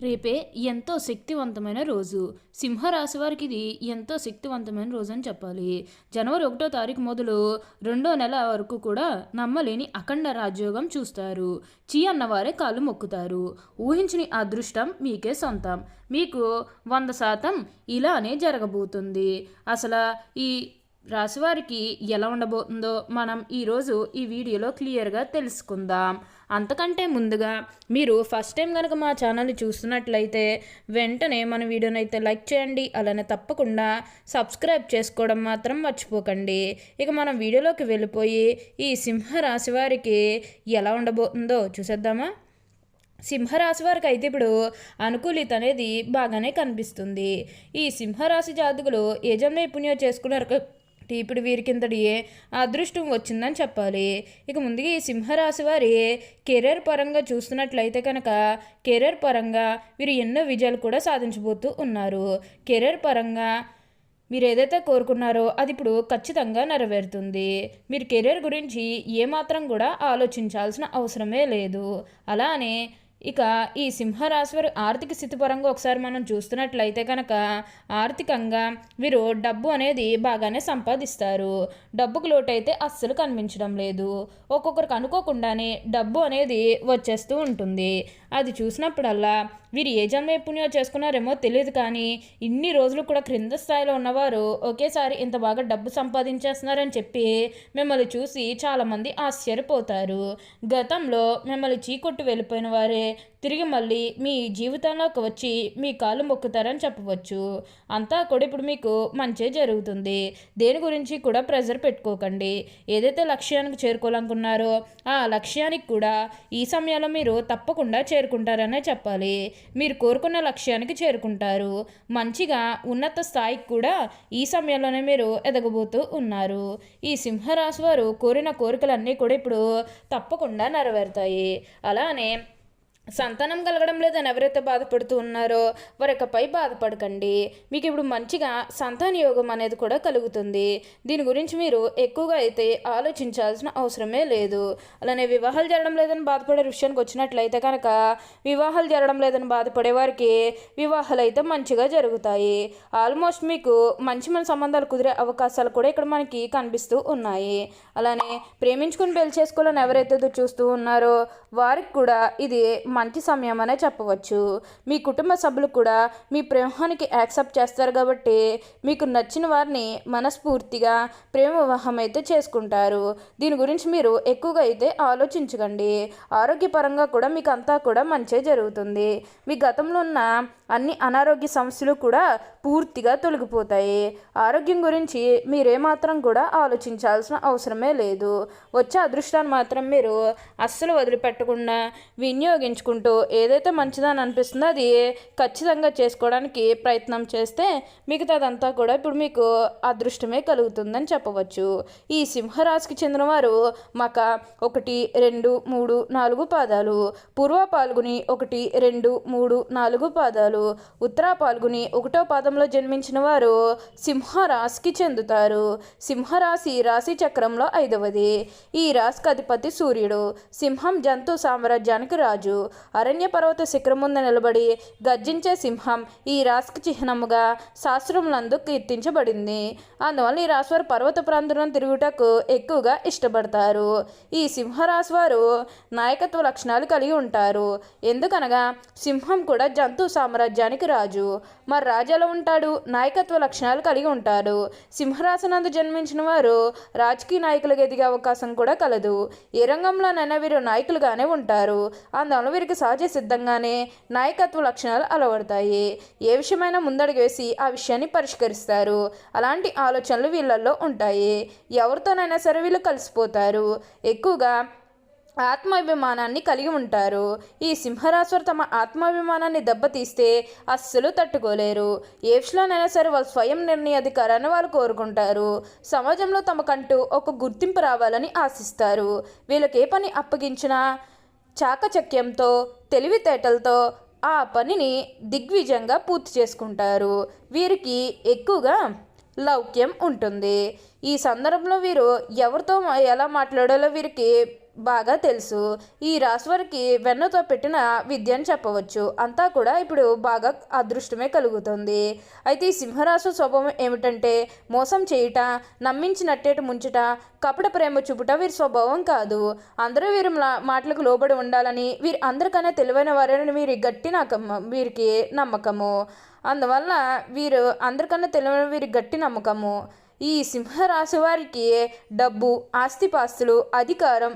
రేపే ఎంతో శక్తివంతమైన రోజు. సింహరాశి వారికి ఇది ఎంతో శక్తివంతమైన రోజు అని చెప్పాలి. జనవరి ఒకటో తారీఖు మొదలు రెండో నెల వరకు కూడా నమ్మలేని అఖండ రాజ్యోగం చూస్తారు. చీ అన్నవారే కాలు మొక్కుతారు. ఊహించని అదృష్టం మీకే సొంతం. మీకు వంద శాతం ఇలానే జరగబోతుంది. అసలు ఈ రాశివారికి ఎలా ఉండబోతుందో మనం ఈరోజు ఈ వీడియోలో క్లియర్గా తెలుసుకుందాం. అంతకంటే ముందుగా మీరు ఫస్ట్ టైం కనుక మా ఛానల్ని చూస్తున్నట్లయితే వెంటనే మన వీడియోని అయితే లైక్ చేయండి అలానే తప్పకుండా సబ్స్క్రైబ్ చేసుకోవడం మాత్రం మర్చిపోకండి. ఇక మనం వీడియోలోకి వెళ్ళిపోయి ఈ సింహరాశి వారికి ఎలా ఉండబోతుందో చూసేద్దామా? సింహరాశి వారికి అయితే ఇప్పుడు అనుకూలిత అనేది బాగానే కనిపిస్తుంది. ఈ సింహరాశి జాతకులు ఏ జన్మ పుణ్యం చేసుకున్నారు ఇప్పుడు వీరికింతటి అదృష్టం వచ్చిందని చెప్పాలి. ఇక ముందుగా ఈ సింహరాశి వారి కెరీర్ పరంగా చూస్తున్నట్లయితే కనుక కెరీర్ పరంగా వీరు ఎన్నో విజయాలు కూడా సాధించబోతూ ఉన్నారు. కెరీర్ పరంగా మీరు ఏదైతే కోరుకున్నారో అది ఇప్పుడు ఖచ్చితంగా నెరవేరుతుంది. మీరు కెరీర్ గురించి ఏమాత్రం కూడా ఆలోచించాల్సిన అవసరమే లేదు. అలానే ఇక ఈ సింహరాశి వారి ఆర్థిక స్థితి పరంగా ఒకసారి మనం చూస్తున్నట్లయితే కనుక ఆర్థికంగా వీరు డబ్బు అనేది బాగానే సంపాదిస్తారు. డబ్బుకు లోటైతే అస్సలు కనిపించడం లేదు. ఒక్కొక్కరికి అనుకోకుండానే డబ్బు అనేది వచ్చేస్తూ ఉంటుంది. అది చూసినప్పుడల్లా వీరు ఏ జన్మ పుణ్యం చేసుకున్నారేమో తెలియదు కానీ ఇన్ని రోజులు కూడా క్రింద స్థాయిలో ఉన్నవారు ఒకేసారి ఇంత బాగా డబ్బు సంపాదించేస్తున్నారని చెప్పి మిమ్మల్ని చూసి చాలామంది ఆశ్చర్యపోతారు. గతంలో మిమ్మల్ని చీకొట్టు వెళ్ళిపోయిన వారే తిరిగి మళ్ళీ మీ జీవితంలోకి వచ్చి మీ కాళ్ళు మొక్కుతారని చెప్పవచ్చు. అంతా కూడా ఇప్పుడు మీకు మంచే జరుగుతుంది. దేని గురించి కూడా ప్రెజర్ పెట్టుకోకండి. ఏదైతే లక్ష్యానికి చేరుకోవాలనుకున్నారో ఆ లక్ష్యానికి కూడా ఈ సమయంలో మీరు తప్పకుండా చేరుకుంటారనే చెప్పాలి. మీరు కోరుకున్న లక్ష్యానికి చేరుకుంటారు. మంచిగా ఉన్నత స్థాయికి కూడా ఈ సమయంలోనే మీరు ఎదగబోతూ ఉన్నారు. ఈ సింహరాశి వారు కోరిన కోరికలన్నీ కూడా ఇప్పుడు తప్పకుండా నెరవేరుతాయి. అలానే సంతానం కలగడం లేదని ఎవరైతే బాధపడుతూ ఉన్నారో వారికపై బాధపడకండి. మీకు ఇప్పుడు మంచిగా సంతాన యోగం అనేది కూడా కలుగుతుంది. దీని గురించి మీరు ఎక్కువగా అయితే ఆలోచించాల్సిన అవసరమే లేదు. అలానే వివాహాలు జరగడం లేదని బాధపడే విషయానికి వచ్చినట్లయితే కనుక వివాహాలు జరగడం లేదని బాధపడే వారికి వివాహాలు అయితే మంచిగా జరుగుతాయి. ఆల్మోస్ట్ మీకు మంచి మన సంబంధాలు కుదిరే అవకాశాలు కూడా ఇక్కడ మనకి కనిపిస్తూ ఉన్నాయి. అలానే ప్రేమించుకుని పెళ్ళి చేసుకోవాలని ఎవరైతే చూస్తూ ఉన్నారో వారికి కూడా ఇది మంచి సమయం అనే చెప్పవచ్చు. మీ కుటుంబ సభ్యులు కూడా మీ ప్రేమానికి యాక్సెప్ట్ చేస్తారు కాబట్టి మీకు నచ్చిన వారిని మనస్ఫూర్తిగా ప్రేమ వివాహం అయితే చేసుకుంటారు. దీని గురించి మీరు ఎక్కువగా అయితే ఆలోచించకండి. ఆరోగ్యపరంగా కూడా మీకు అంతా కూడా మంచే జరుగుతుంది. మీ గతంలో ఉన్న అన్ని అనారోగ్య సమస్యలు కూడా పూర్తిగా తొలగిపోతాయి. ఆరోగ్యం గురించి మీరేమాత్రం కూడా ఆలోచించాల్సిన అవసరమే లేదు. వచ్చే అదృష్టాన్ని మాత్రం మీరు అస్సలు వదిలిపెట్టకుండా వినియోగించుకుంటూ ఏదైతే మంచిదని అనిపిస్తుందో అది ఖచ్చితంగా చేసుకోవడానికి ప్రయత్నం చేస్తే మిగతాదంతా కూడా ఇప్పుడు మీకు అదృష్టమే కలుగుతుందని చెప్పవచ్చు. ఈ సింహరాశికి చెందిన వారు మక ఒకటి రెండు మూడు నాలుగు పాదాలు. పూర్వ పాల్గొని ఒకటి రెండు మూడు నాలుగు పాదాలు. ఉత్తర పాల్గొని ఒకటో పాదంలో జన్మించిన వారు సింహరాశికి చెందుతారు. సింహరాశి రాశి చక్రంలో ఐదవది. ఈ రాశికి అధిపతి సూర్యుడు. సింహం జంతు సామ్రాజ్యానికి రాజు. అరణ్య పర్వత శిఖరం ముందు నిలబడి గర్జించే సింహం ఈ రాశికి చిహ్నముగా శాస్త్రములందు కీర్తించబడింది. అందువల్ల ఈ రాశి వారు పర్వత ప్రాంతంలో తిరుగుటకు ఎక్కువగా ఇష్టపడతారు. ఈ సింహరాశి వారు నాయకత్వ లక్షణాలు కలిగి ఉంటారు. ఎందుకనగా సింహం కూడా జంతు సామ్రాజ్యానికి రాజు మరి రాజాలో ఉంటాడు నాయకత్వ లక్షణాలు కలిగి ఉంటారు సింహరాసనందు జన్మించిన వారు రాజకీయ నాయకులుగా ఎదిగే అవకాశం కూడా కలదు. ఏ రంగంలోనైనా వీరు నాయకులుగానే ఉంటారు. అందువల్ల వీరికి సహజ సిద్ధంగానే నాయకత్వ లక్షణాలు అలవడతాయి. ఏ విషయమైనా ముందడుగు వేసి ఆ విషయాన్ని పరిష్కరిస్తారు. అలాంటి ఆలోచనలు వీళ్ళల్లో ఉంటాయి. ఎవరితోనైనా సరే వీళ్ళు కలిసిపోతారు. ఎక్కువగా ఆత్మాభిమానాన్ని కలిగి ఉంటారు. ఈ సింహరాశులు తమ ఆత్మాభిమానాన్ని దెబ్బతీస్తే అస్సలు తట్టుకోలేరు. ఏ విషయంలోనైనా సరే వాళ్ళు స్వయం నిర్ణయాధికారాన్ని వాళ్ళు కోరుకుంటారు. సమాజంలో తమకంటూ ఒక గుర్తింపు రావాలని ఆశిస్తారు. వీళ్ళకి ఏ పని అప్పగించినా చాకచక్యంతో తెలివితేటలతో ఆ పనిని దిగ్విజయంగా పూర్తి చేసుకుంటారు. వీరికి ఎక్కువగా లౌక్యం ఉంటుంది. ఈ సందర్భంలో వీరు ఎవరితో ఎలా మాట్లాడాలో వీరికి బాగా తెలుసు. ఈ రాశి వారికి వెన్నతో పెట్టిన విద్య అని చెప్పవచ్చు. అంతా కూడా ఇప్పుడు బాగా అదృష్టమే కలుగుతుంది. అయితే ఈ సింహరాశి స్వభావం ఏమిటంటే మోసం చేయుట నమ్మించినట్టేట ముంచుట కపట ప్రేమ చూపుట వీరి స్వభావం కాదు. అందరూ వీరి మాటలకు లోబడి ఉండాలని వీరి అందరికన్నా తెలివైన వారని వీరి గట్టి నమ్మకం వీరికి నమ్మకము. అందువల్ల వీరు అందరికన్నా తెలివైన వీరి గట్టి నమ్మకము. ఈ సింహరాశి వారికి డబ్బు ఆస్తిపాస్తులు అధికారం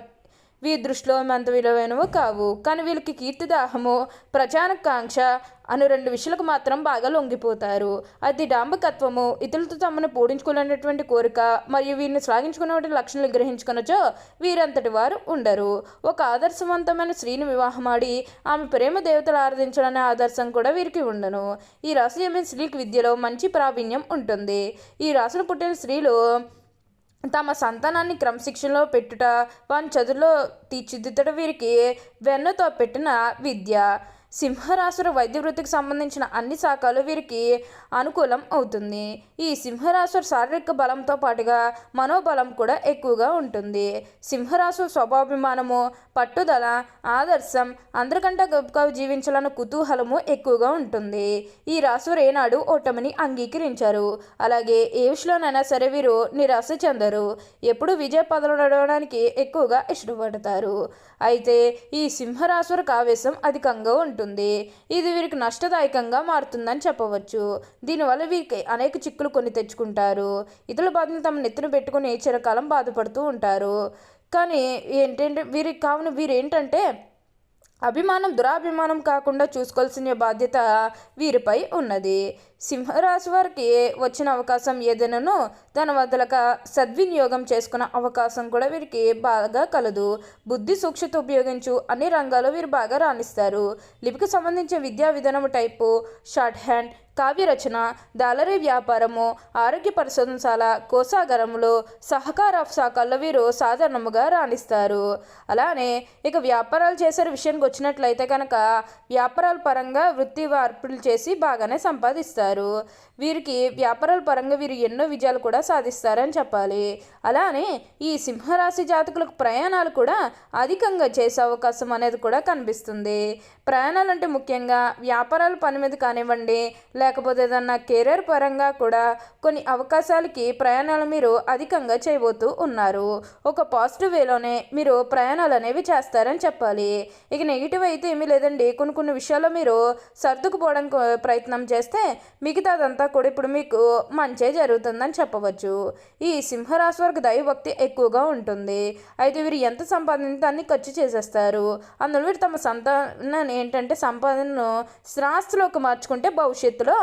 వీరి దృష్టిలో అంత విలువైనవి కావు. కానీ వీళ్ళకి కీర్తిదాహము ప్రజానకాంక్ష అను రెండు విషయాలకు మాత్రం బాగా లొంగిపోతారు. అది డాంబకత్వము ఇతరులతో తమను పూడించుకోలేనటువంటి కోరిక మరియు వీరిని శ్లాఘించుకునే లక్షణాలు గ్రహించుకునచో వీరంతటి వారు ఉండరు. ఒక ఆదర్శవంతమైన స్త్రీని వివాహమాడి ఆమె ప్రేమ దేవతలు ఆరాధించాలనే ఆదర్శం కూడా వీరికి ఉండను. ఈ రాశి ఏమైనా స్త్రీకి విద్యలో మంచి ప్రావీణ్యం ఉంటుంది. ఈ రాశిలో పుట్టిన స్త్రీలు తమ సంతానాన్ని క్రమశిక్షణలో పెట్టుట వాని చదువులో తీర్చిదిద్దడం వీరికి వెన్నతో పెట్టిన విద్య. సింహరాశుల వైద్య వృత్తికి సంబంధించిన అన్ని శాఖలు వీరికి అనుకూలం అవుతుంది. ఈ సింహరాశుల శారీరక బలంతో పాటుగా మనోబలం కూడా ఎక్కువగా ఉంటుంది. సింహరాశు స్వభాభిమానము పట్టుదల ఆదర్శం అందరికంటే గొప్పగా జీవించాలన్న కుతూహలము ఎక్కువగా ఉంటుంది. ఈ రాశివారు ఏనాడు ఓటమిని అంగీకరించారు. అలాగే ఏ విషయంలోనైనా సరే వీరు నిరాశ చెందరు. ఎప్పుడు విజయ పదవులు నడవడానికి ఎక్కువగా ఇష్టపడతారు. అయితే ఈ సింహరాశివారికి ఆవేశం అధికంగా ఉంటుంది. ఉంటుంది. ఇది వీరికి నష్టదాయకంగా మారుతుందని చెప్పవచ్చు. దీనివల్ల వీరికి అనేక చిక్కులు కొని తెచ్చుకుంటారు. ఇతరుల బాధలు తమ నెత్తిన పెట్టుకుని చిరకాలం బాధపడుతూ ఉంటారు. కానీ ఏంటంటే వీరికి కావున వీరేంటంటే అభిమానం దురాభిమానం కాకుండా చూసుకోవాల్సిన బాధ్యత వీరిపై ఉన్నది. సింహరాశి వారికి వచ్చిన అవకాశం ఏదైనాను తన వదలక సద్వినియోగం చేసుకున్న అవకాశం కూడా వీరికి బాగా కలదు. బుద్ధి సూక్ష్మత ఉపయోగించు అన్ని రంగాల్లో వీరు బాగా రాణిస్తారు. లిపికి సంబంధించిన విద్యా విధానం టైపు షార్ట్ హ్యాండ్ కావ్య రచన దాలరీ వ్యాపారము ఆరోగ్య పరిశోధనశాల కోసాగరములు సహకార శాఖల్లో వీరు సాధారణముగా రాణిస్తారు. అలానే ఇక వ్యాపారాలు చేసే విషయానికి వచ్చినట్లయితే కనుక వ్యాపారాల పరంగా వృత్తి మార్పులు చేసి బాగానే సంపాదిస్తారు. వీరికి వ్యాపారాల పరంగా వీరు ఎన్నో విజయాలు కూడా సాధిస్తారని చెప్పాలి. అలానే ఈ సింహరాశి జాతకులకు ప్రయాణాలు కూడా అధికంగా చేసే అవకాశం అనేది కూడా కనిపిస్తుంది. ప్రయాణాలు అంటే ముఖ్యంగా వ్యాపారాల పని మీద కానివ్వండి లేకపోతే ఏదన్నా కెరీర్ పరంగా కూడా కొన్ని అవకాశాలకి ప్రయాణాలు మీరు అధికంగా చేయబోతూ ఉన్నారు. ఒక పాజిటివ్ వేలోనే మీరు ప్రయాణాలు అనేవి చేస్తారని చెప్పాలి. ఇక నెగిటివ్ అయితే ఏమీ లేదండి. కొన్ని కొన్ని విషయాల్లో మీరు సర్దుకుపోవడానికి ప్రయత్నం చేస్తే మిగతాదంతా కూడా ఇప్పుడు మీకు మంచే జరుగుతుందని చెప్పవచ్చు. ఈ సింహరాశి వారికి దైవభక్తి ఎక్కువగా ఉంటుంది. అయితే వీరు ఎంత సంపాదించి దాన్ని ఖర్చు చేసేస్తారు. అందులో వీరు తమ సంతానాన్ని ఏంటంటే సంపాదనను స్థిరాస్తులోకి మార్చుకుంటే భవిష్యత్తులో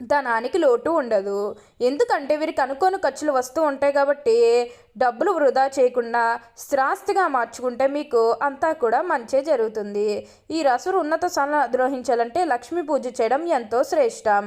ధనానికి లోటు ఉండదు. ఎందుకంటే వీరికి అనుకోని ఖర్చులు వస్తూ ఉంటాయి కాబట్టి డబ్బులు వృధా చేయకుండా స్థిరాస్తిగా మార్చుకుంటే మీకు అంతా కూడా మంచే జరుగుతుంది. ఈ రసురు ఉన్నత స్థానం ద్రోహించాలంటే లక్ష్మీ పూజ చేయడం ఎంతో శ్రేష్టం.